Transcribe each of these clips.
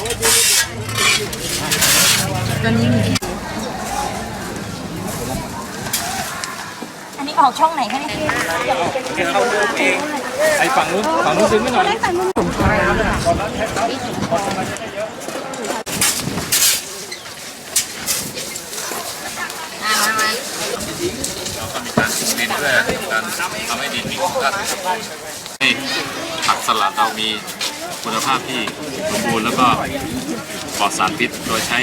ตัวนี้อันนี้ออกช่องไหนคะเนี่ยเข้าเรูปเองไอ้ฝั่งนู้นฝั่งนู้นดึงไม่หน่อยเราก็มีการปลูกดินเพื่อการทำให้ดินมีคุณภาพที่สมบูรณ์นี่ผักสลัดเรามี คุณภาพที่สมบูรณ์แล้วก็ปลอดสารพิษโดยใช้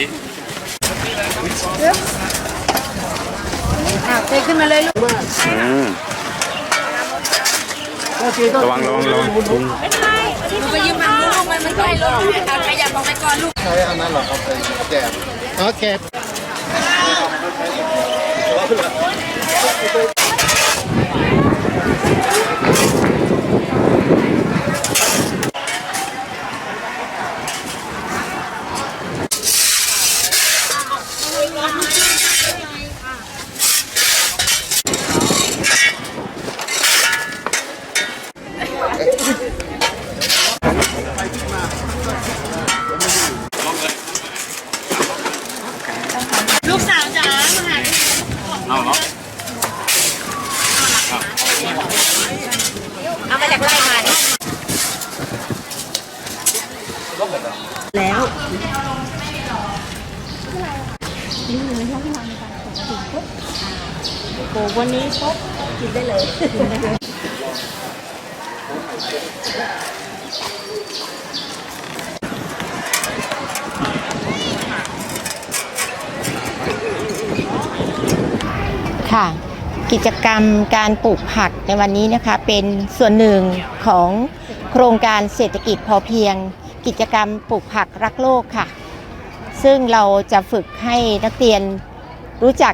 ระวังระวังระวังไปยืมมันลูกมันมันใกล้ลูกขยับออกไปก่อนลูกใช้อันนั้นเหรอครับเป็นแกบโอเค ลูกสาวจ๋ามาหาเอาเนาะเอามาจากไร่มาเนี่ยแล้วโอ้วันนี้ปุ๊บกินได้เลยค่ะกิจกรรมการปลูกผักในวันนี้นะคะ เป็นส่วนหนึ่งของโครงการเศรษฐกิจพอเพียง กิจกรรมปลูกผักรักโลกค่ะ ซึ่งเราจะฝึกให้นักเรียนรู้จัก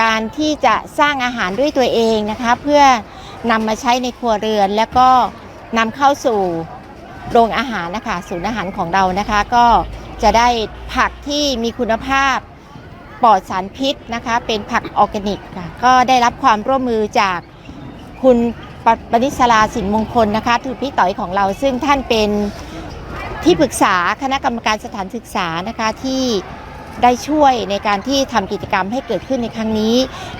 การที่จะสร้างอาหารด้วยตัวเองนะคะ เพื่อนำมาใช้ในครัวเรือน แล้วก็นำเข้าสู่โรงอาหารนะคะศูนย์อาหารของเรานะคะ ก็จะได้ผักที่มีคุณภาพปลอดสารพิษนะคะ เป็นผักออร์แกนิกค่ะก็ได้รับความร่วมมือจากคุณปปนิสราสินมงคลนะคะถือพี่ต่อยของเราซึ่งท่านเป็น ที่ปรึกษาคณะกรรมการสถานศึกษานะคะที่ได้ช่วยในการที่ทำกิจกรรมให้เกิดขึ้นในครั้งนี้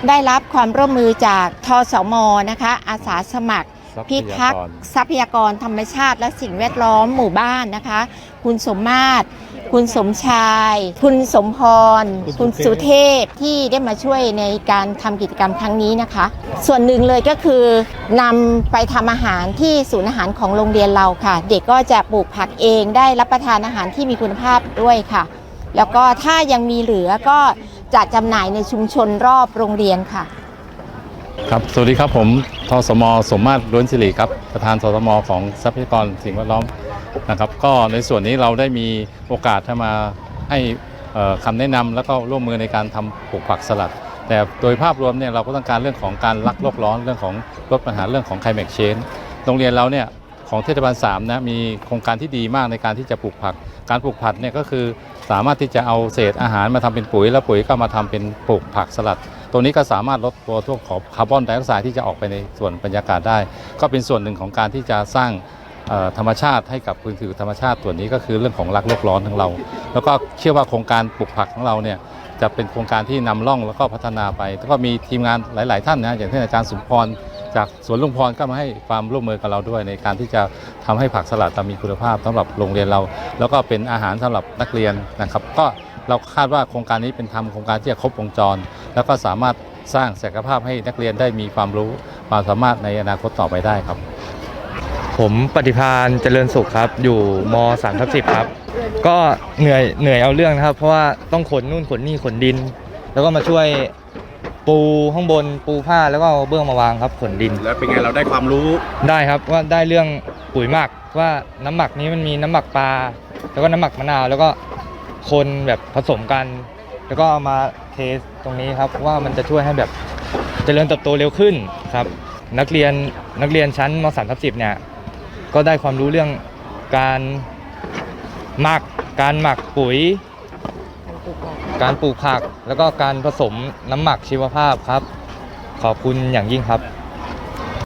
ได้รับความร่วมมือจากทสมนะคะอาสาสมัคร พิทักษ์ทรัพยากรธรรมชาติ และสิ่งแวดล้อมหมู่บ้านนะคะ คุณสมมาตร คุณสมชาย คุณสมพร คุณสุเทพที่ได้มาช่วยในการทำกิจกรรมครั้งนี้นะคะ ส่วนหนึ่งเลยก็คือนำไปทำอาหารที่ศูนย์อาหารของโรงเรียนเราค่ะ เด็กก็จะปลูกผักเองได้รับประทานอาหารที่มีคุณภาพด้วยค่ะ แล้วก็ถ้ายังมีเหลือก็จะจำหน่ายในชุมชนรอบโรงเรียนค่ะ ครับ สวัสดีครับผมทสม สมมาตรล้วนสิริครับ ประธานทสมของทรัพยากรสิ่งแวดล้อม นะครับ ก็ในส่วนนี้เราได้มีโอกาสมาให้เอ่อคำแนะนำแล้วก็ร่วมมือในการทำปลูกผักสลัด แต่โดยภาพรวมเนี่ยเราก็ต้องการเรื่องของการลักโลกร้อนเรื่องของลดปัญหาเรื่องของ climate change โรงเรียนเราเนี่ยของเทศบาล3นะมีโครงการที่ดีมากในการที่จะปลูกผัก การปลูกผักเนี่ยก็คือสามารถที่จะเอาเศษอาหารมาทำเป็นปุ๋ย แล้วปุ๋ยก็มาทำเป็นปลูกผักสลัด ตัวนี้ก็สามารถลดตัวทั่วของคาร์บอนไดออกไซด์ที่จะออกไปในส่วนบรรยากาศได้ ก็เป็นส่วนหนึ่งของการที่จะสร้าง ธรรมชาติให้กับพื้นที่ธรรมชาติส่วนนี้ก็คือเรื่องของรักโลกร้อนของเรา แล้วก็เชื่อว่าโครงการปลูกผักของเราเนี่ยจะเป็นโครงการที่นำร่องแล้วก็พัฒนาไป แล้วก็มีทีมงานหลาย ๆ ท่านนะอย่างเช่นอาจารย์สุพรจากสวนลุงพรก็มาให้ความร่วมมือกับเราด้วย ในการที่จะทำให้ผักสลัดมีคุณภาพสำหรับโรงเรียนเรา แล้วก็เป็นอาหารสำหรับนักเรียนนะครับ ก็เราคาดว่าโครงการนี้เป็นทำโครงการที่จะครบวงจร แล้วก็สามารถสร้างศักยภาพให้นักเรียนได้มีความรู้ความสามารถในอนาคตต่อไปได้ครับ ผมปฏิพานเจริญสุขครับ อยู่มสามทับสิบครับ ก็เหนื่อยเหนื่อยเอาเรื่องนะครับ เพราะว่าต้องขนนู่นขนนี่ขนดิน แล้วก็มาช่วยปูข้างบนปูผ้าแล้วก็เอาเบื้องมาวางครับขนดิน แล้วเป็นไงเราได้ความรู้ได้ครับว่าได้เรื่องปุ๋ยหมักว่าน้ำหมักนี้มันมีน้ำหมักปลาแล้วก็น้ำหมักมะนาวแล้วก็คนแบบผสมกัน แล้วก็เอามาเทสตรงนี้ครับว่ามันจะช่วยให้แบบเจริญเติบโตเร็วขึ้นครับ นักเรียนนักเรียนชั้นมสามทับสิบเนี่ย ก็ได้ความรู้เรื่องการหมัก การหมักปุ๋ย การปลูกผัก แล้วก็การผสมน้ำหมักชีวภาพครับ ขอบคุณอย่างยิ่งครับ